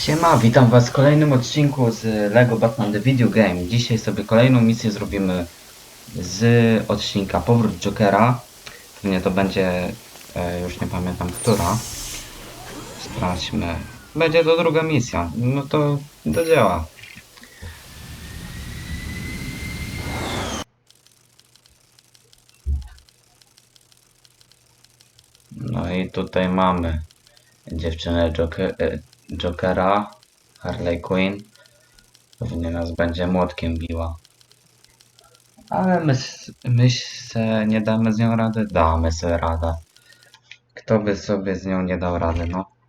Siema, witam was w kolejnym odcinku z LEGO Batman The Video Game. Dzisiaj sobie kolejną misję zrobimy z odcinka Powrót Jokera. Pewnie to będzie, e, już nie pamiętam która. Sprawdźmy. Będzie to druga misja. No to do dzieła. No i tutaj mamy dziewczynę Joker, e, Jokera, Harley Quinn. Pewnie nas będzie młotkiem biła. Ale my, my se nie damy z nią rady? Damy sobie radę. Kto by sobie z nią nie dał rady, no?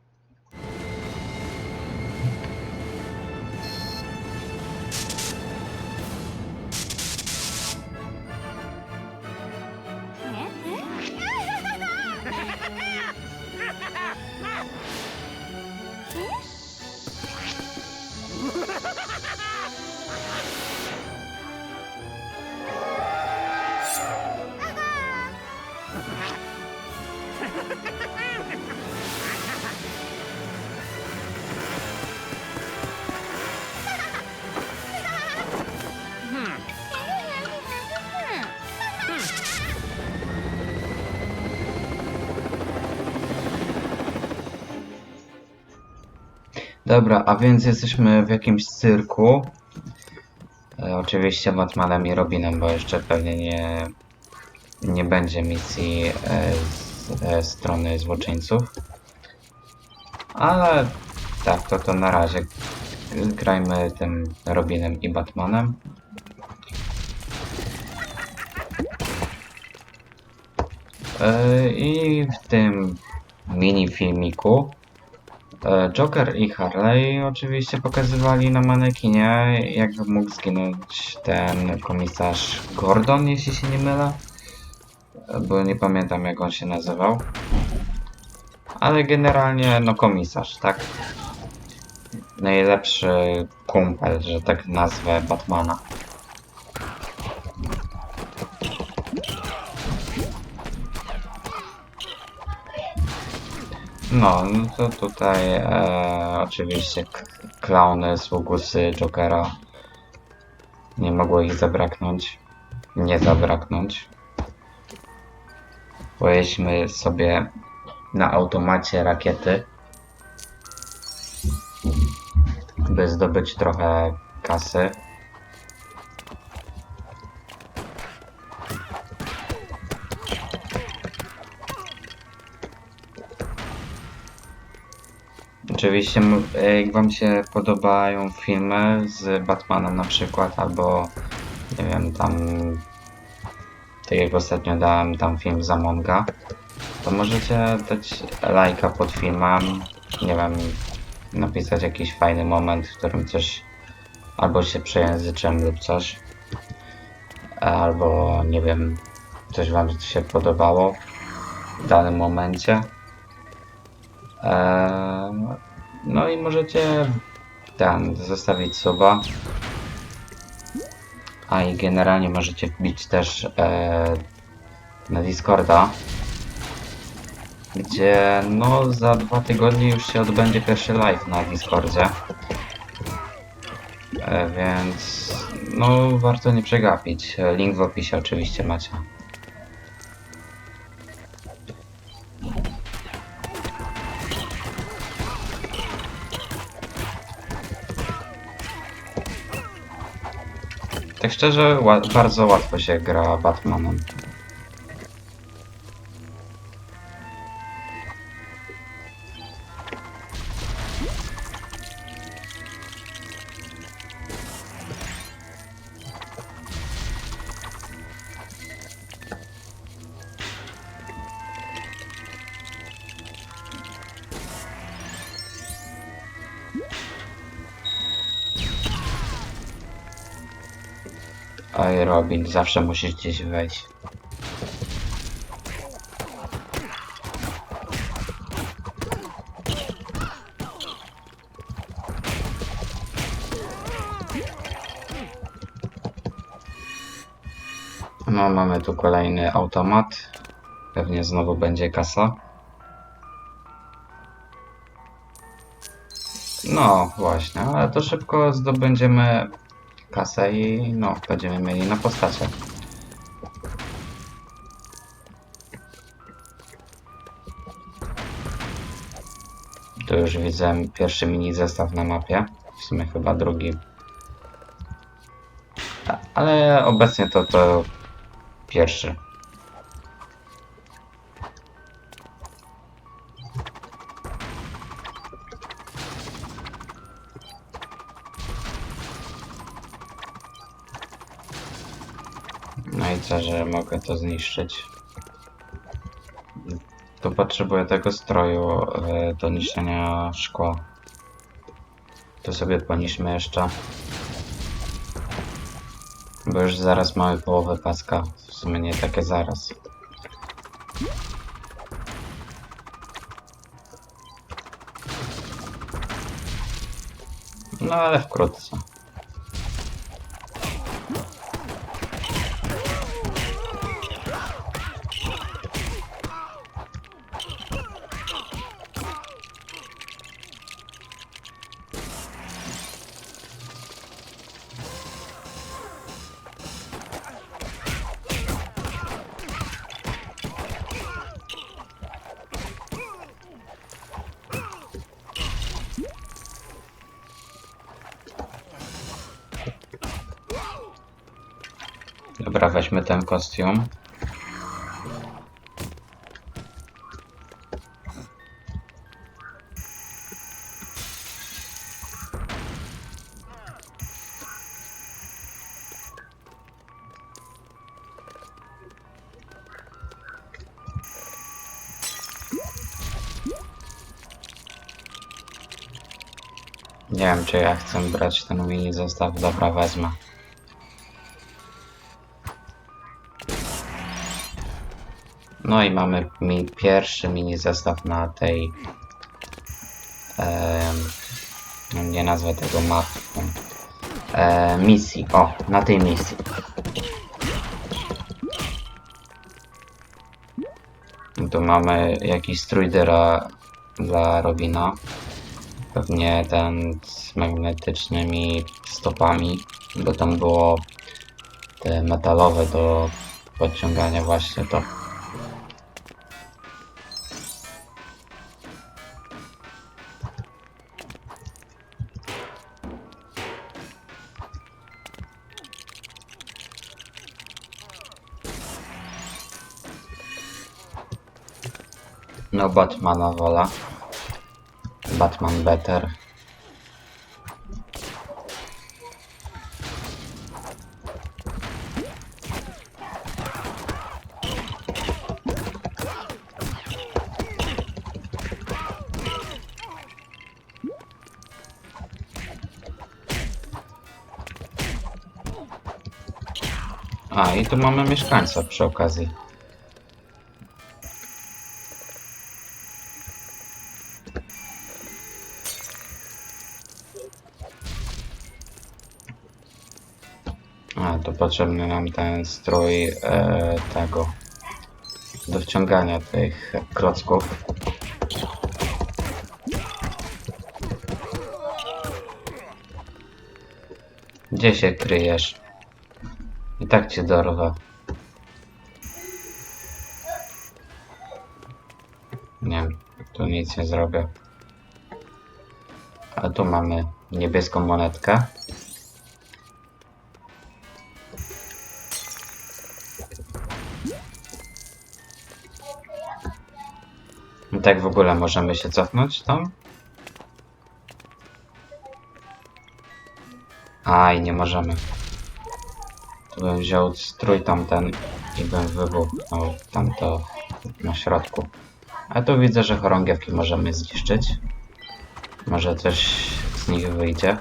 Dobra, a więc jesteśmy w jakimś cyrku. E, oczywiście Batmanem i Robinem, bo jeszcze pewnie nie, nie będzie misji e, z e, strony złoczyńców. Ale tak, to to na razie grajmy tym Robinem i Batmanem. E, I w tym mini filmiku Joker i Harley oczywiście pokazywali na manekinie, jak mógł zginąć ten komisarz Gordon, jeśli się nie mylę. E, Bo nie pamiętam jak on się nazywał. Ale generalnie, no komisarz, tak? Najlepszy kumpel, że tak nazwę Batmana. No, no to tutaj e, oczywiście klauny, sługusy Jokera. Nie mogło ich zabraknąć. Nie zabraknąć. Pojedźmy sobie na automacie rakiety. By zdobyć trochę kasy. Oczywiście, jak Wam się podobają filmy z Batmanem na przykład, albo nie wiem, tam tak jak ostatnio dałem tam film z Amonga, to możecie dać lajka pod filmem, nie wiem, napisać jakiś fajny moment, w którym coś albo się przejęzyczem lub coś, albo nie wiem, coś Wam się podobało w danym momencie. Eee, no i możecie ten zostawić suba. A i generalnie możecie wbić też e, na Discorda, gdzie no za dwa tygodnie już się odbędzie pierwszy live na Discordzie. E, więc no warto nie przegapić. E, Link w opisie oczywiście macie. Tak szczerze, bardzo łatwo się gra Batmanem. Zawsze musisz gdzieś wejść. No, mamy tu kolejny automat. Pewnie znowu będzie kasa. No właśnie, ale to szybko zdobędziemy kasę i no, będziemy mieli na postacie. Tu już widzę pierwszy mini zestaw na mapie. W sumie chyba drugi. Ale obecnie to to pierwszy. To zniszczyć? Tu potrzebuję tego stroju e, do niszczenia szkła. To sobie poniszmy jeszcze. Bo już zaraz mamy połowę paska. W sumie nie takie zaraz. No ale wkrótce. Dobra, weźmy ten kostium. Nie wiem, czy ja chcę brać ten mini zestaw. Dobra, wezmę. No i mamy mi pierwszy mini zestaw na tej. em, nie nazwę tego mapą. E, misji. O, na tej misji. Tu mamy jakiś strój dla, dla Robina. Pewnie ten z magnetycznymi stopami, bo tam było te metalowe do podciągania właśnie to. No Batmana wola. Batman better. A, i tu mamy mieszkańca przy okazji. Potrzebny nam ten strój e, tego do wciągania tych klocków. Gdzie się kryjesz? I tak cię dorwę. Nie, tu nic nie zrobię. A tu mamy niebieską monetkę. Tak w ogóle możemy się cofnąć tam? Aj, nie możemy. Tu bym wziął strój tamten i bym wybuchnął tamto na środku. A tu widzę, że chorągiewki możemy zniszczyć. Może coś z nich wyjdzie.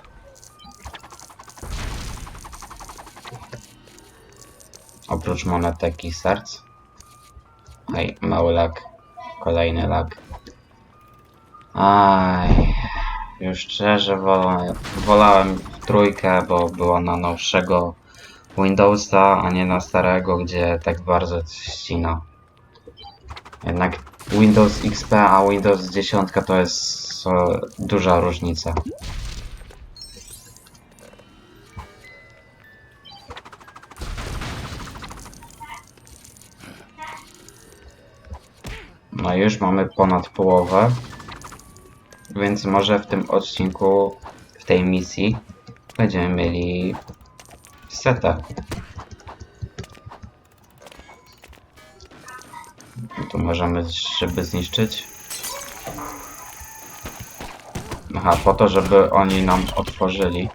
Oprócz monetek i serc. Aj, mały lag. Kolejny lag. Aj, już szczerze wolałem w trójkę, bo była na nowszego Windowsa, a nie na starego, gdzie tak bardzo ścina. Jednak Windows XP, a Windows 10 to jest duża różnica. No już mamy ponad połowę. Więc może w tym odcinku, w tej misji, będziemy mieli setę. Tu możemy szyby zniszczyć. Aha, po to, żeby oni nam otworzyli.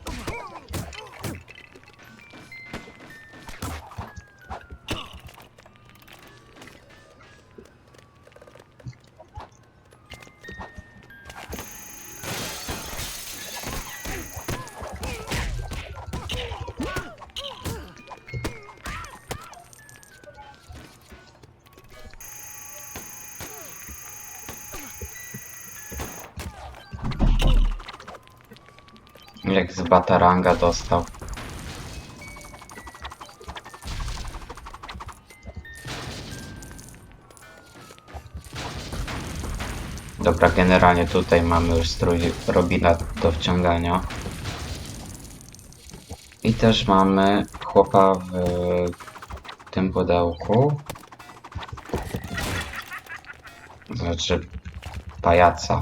Jak z Bataranga dostał. Dobra, generalnie tutaj mamy już strój Robina do wciągania. I też mamy chłopa w tym pudełku. Znaczy pajaca.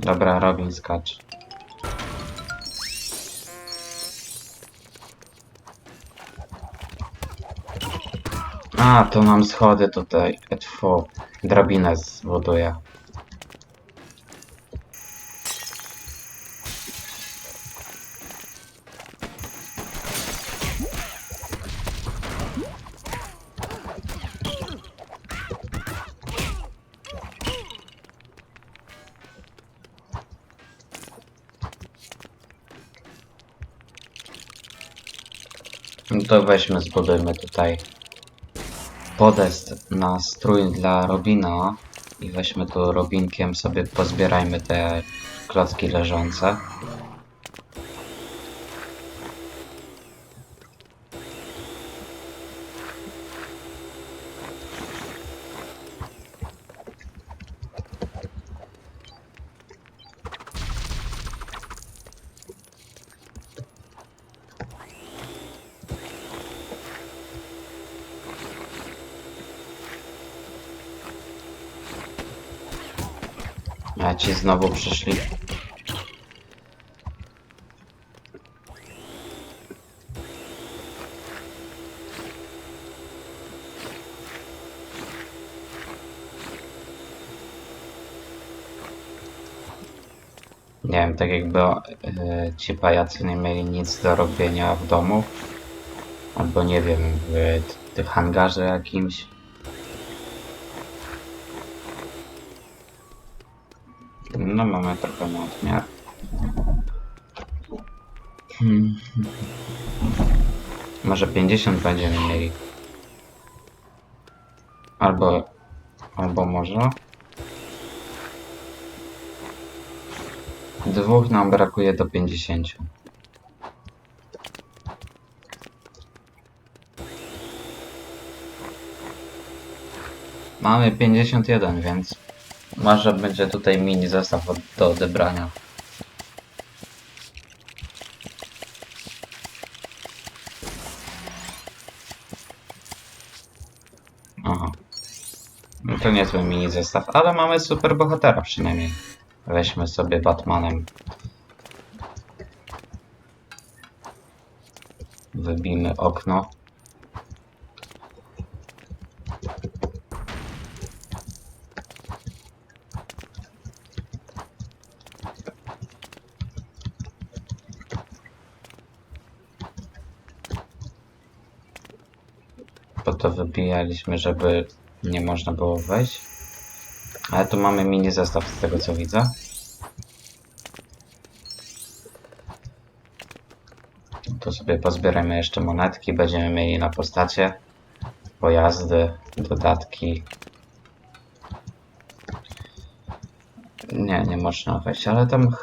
Dobra, Robin skacz. A, to nam schody tutaj. Tfu, drabinę zbuduję. To weźmy, zbudujmy tutaj podest na strój dla Robina i weźmy tu Robinkiem sobie pozbierajmy te klocki leżące. A przyszli. Nie wiem, tak jakby e, ci pajacy nie mieli nic do robienia w domu. Albo nie wiem, w tych hangarze jakimś. No mamy trochę nadmiar. Hmm. Może 50 będziemy mieli. Albo... Albo może... Dwóch nam brakuje do 50. Mamy 51, więc może będzie tutaj mini zestaw do odebrania. Aha. No to niezły mini zestaw, ale mamy super bohatera przynajmniej. Weźmy sobie Batmanem. Wybijmy okno. Po to wybijaliśmy, żeby nie można było wejść. Ale tu mamy mini zestaw z tego co widzę. Tu sobie pozbieramy jeszcze monetki, będziemy mieli na postacie pojazdy, dodatki. Nie, nie można wejść, ale tam...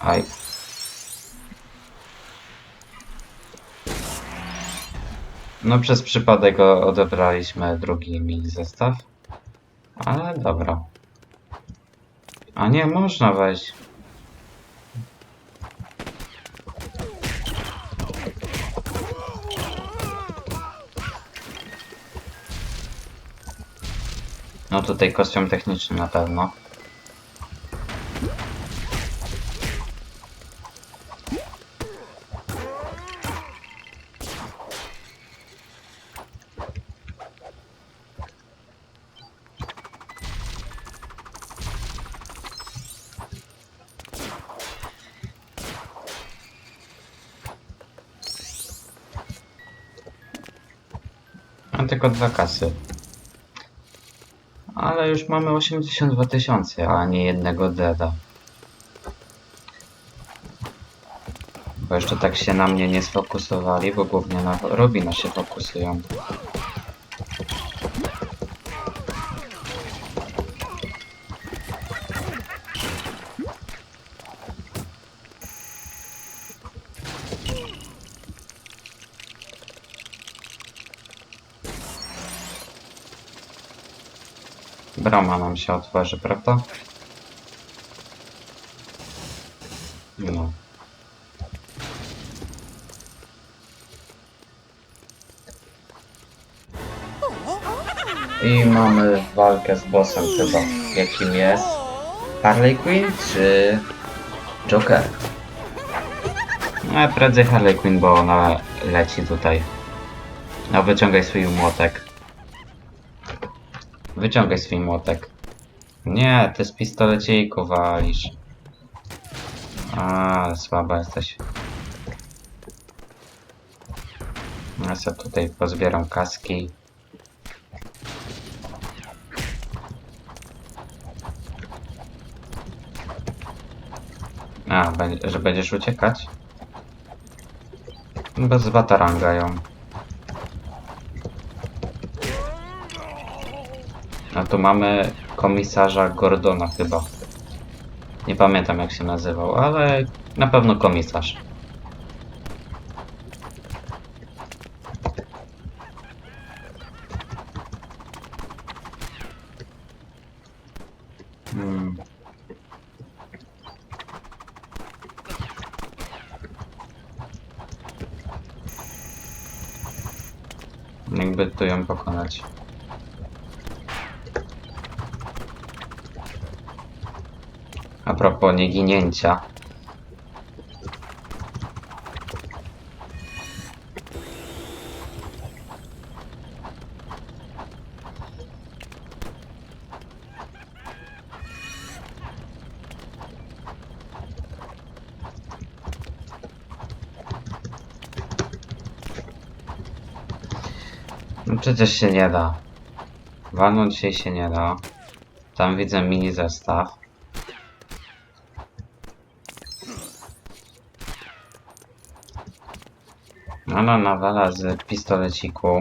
Aj. No przez przypadek odebraliśmy drugi mini zestaw. Ale dobra. A nie, można wejść. No tutaj kostium techniczny na pewno. Mam tylko dwa kasy. Ale już mamy 82 tysiące, a nie jednego deda. Bo jeszcze tak się na mnie nie sfokusowali, bo głównie na Robina się fokusują. Brama nam się otworzy, prawda? No. I mamy walkę z bossem chyba. Jakim jest? Harley Quinn czy Joker? No prędzej Harley Quinn, bo ona leci tutaj. No wyciągaj swój młotek. Wyciągaj swój młotek. Nie, ty z pistoleciku walisz. A, słaba jesteś. Ja sobie tutaj pozbieram kaski. A, że będziesz uciekać? Bez bataranga ją. A tu mamy komisarza Gordona chyba. Nie pamiętam jak się nazywał, ale na pewno komisarz. Hmm. Jakby tu ją pokonać. A propos nieginięcia. No przecież się nie da. Walnąć się się nie da. Tam widzę mini zestaw. Ona nawala z pistoleciku.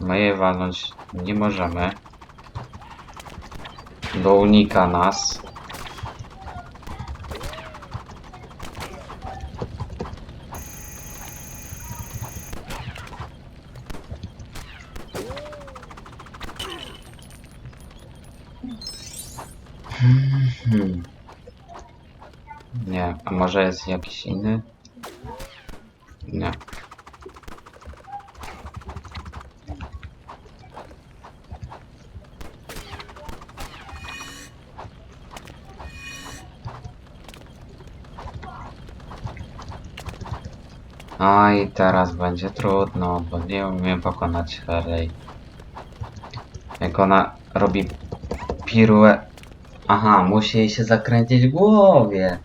My jej walnąć nie możemy. Bo unika nas. Hmm. Nie, a może jest jakiś inny? Nie. A i teraz będzie trudno, bo nie umiem pokonać Harley. Jak ona robi piruę... Aha, musi jej się zakręcić w głowie.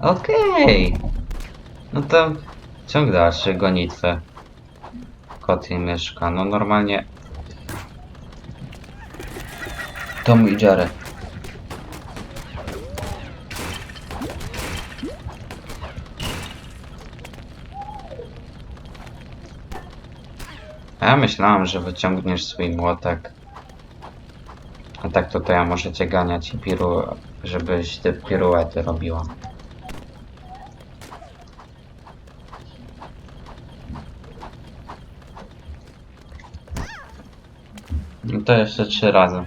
Okej. No to ciąg dalszy, gonitwę. Kot i myszka. No normalnie... Tom i Jerry. Ja myślałem, że wyciągniesz swój młotek. A tak tutaj ja cię ganiać i piru... żebyś te piruety robiła. No to jeszcze trzy razy.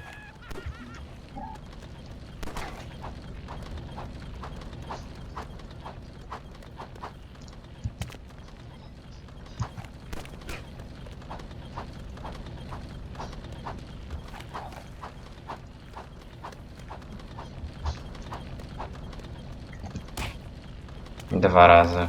Dwa razy.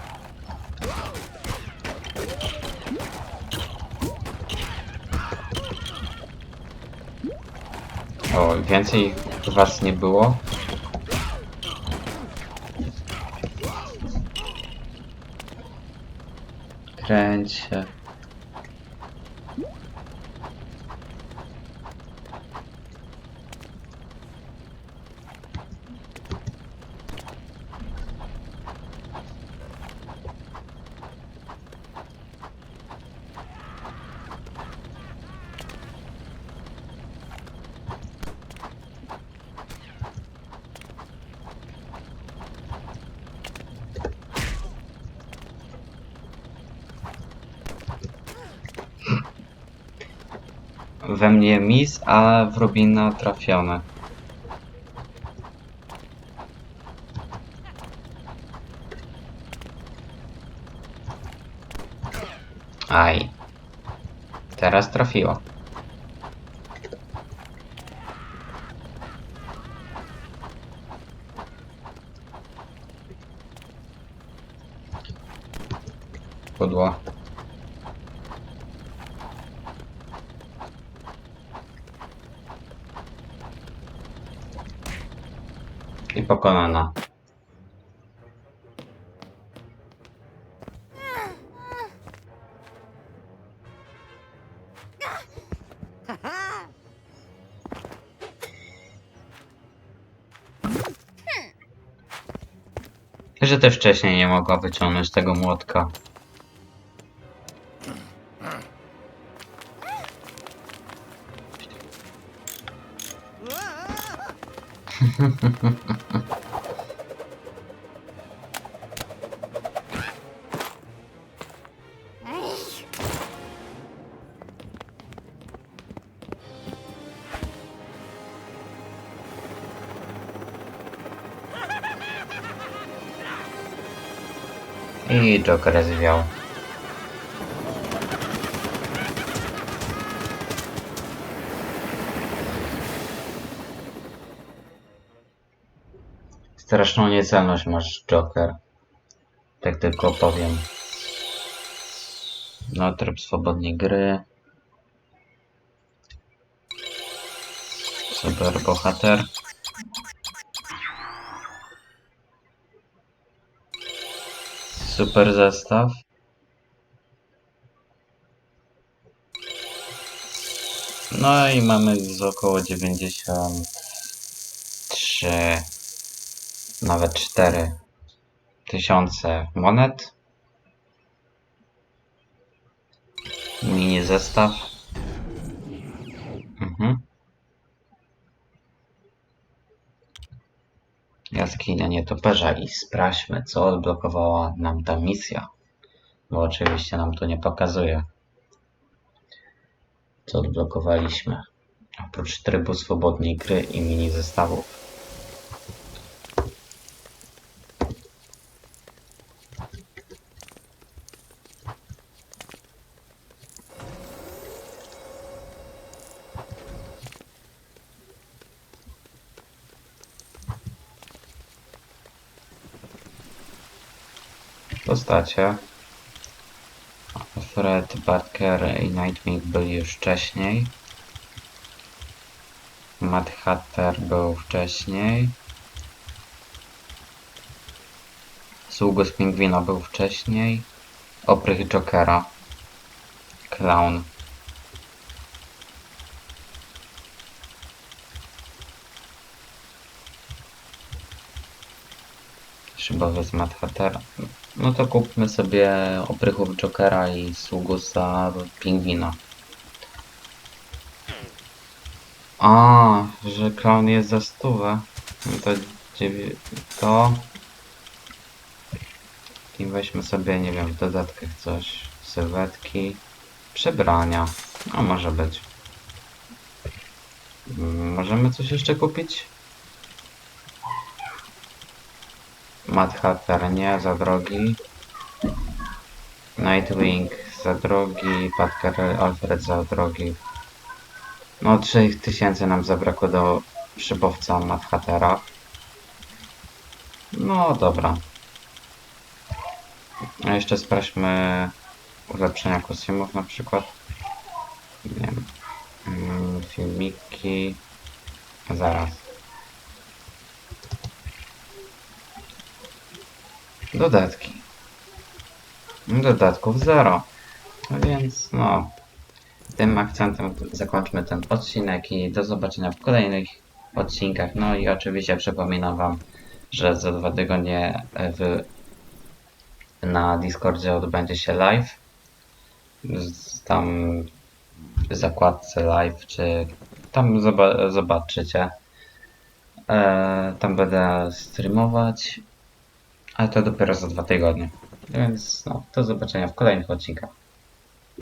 O, więcej was nie było? Kręć się. We mnie mis, a w Robina trafione. Aj. Teraz trafiło. Pudło. Pokonana. Że też wcześniej nie mogła wyciągnąć tego młotka. I Joker zwiał. Straszną niecelność masz, Joker. Tak tylko powiem. No, tryb swobodnej gry. Super bohater. Super zestaw. No i mamy z około 93, nawet 4 tysiące monet. Mini zestaw. Mhm. Jaskinia nietoperza i sprawdźmy, co odblokowała nam ta misja. Bo oczywiście nam to nie pokazuje, co odblokowaliśmy. Oprócz trybu swobodnej gry i mini zestawów. Postacie. Fred, Barker i Nightwing byli już wcześniej. Mad Hatter był wcześniej. Sługus Pingwina był wcześniej. Oprych Jokera. Clown. Szybowy z Mad Hattera. No to kupmy sobie oprychów Jokera i sługusa Pingwina. A, że clown jest za stówę. No to dziewię... to... I weźmy sobie, nie wiem, w dodatkach coś. Sylwetki. Przebrania. No może być. Możemy coś jeszcze kupić? Mad Hatter nie, za drogi. Nightwing za drogi, Patker Alfred za drogi. No 3000 nam zabrakło do szybowca Mad Hattera. No dobra. A jeszcze sprawdźmy ulepszenia kostiumów na przykład. Nie wiem. Mm, filmiki. Zaraz. Dodatki. Dodatków zero. No Więc no. Tym akcentem zakończmy ten odcinek i do zobaczenia w kolejnych odcinkach. No i oczywiście przypominam Wam, że za dwa tygodnie w, na Discordzie odbędzie się live. Tam w zakładce live, czy tam zoba zobaczycie. E, tam będę streamować, ale to dopiero za dwa tygodnie. Więc no, do zobaczenia w kolejnych odcinkach.